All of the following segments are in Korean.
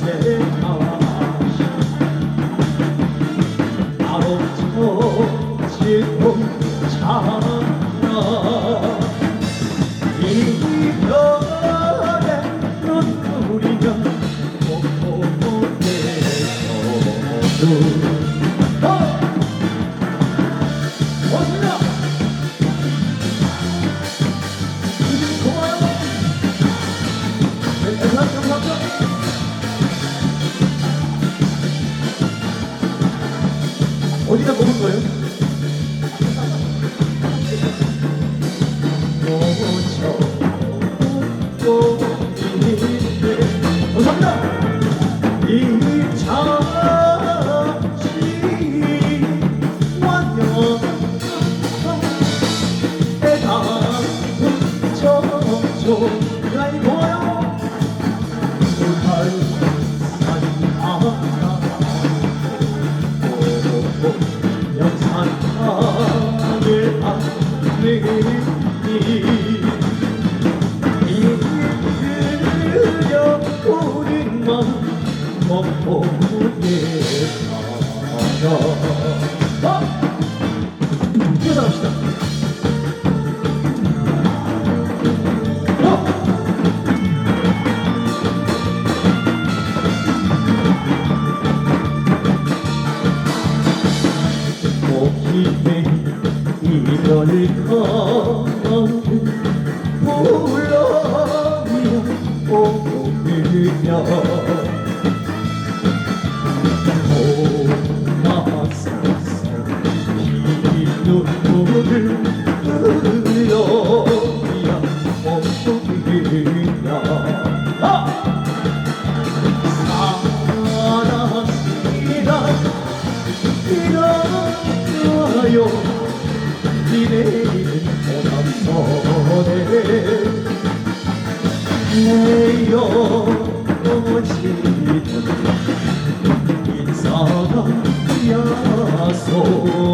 새가 바로 저 지금 자라 이 별에 눈 부리면 봄봄에서도 어디다 먹은 거예요? 감사합니다. 이 잠시 완전 애다 저저 라이 보여 영산 이별을 오르며 고 오남선에 내 영원시던 인사가 야속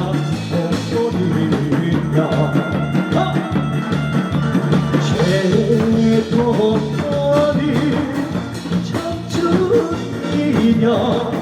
참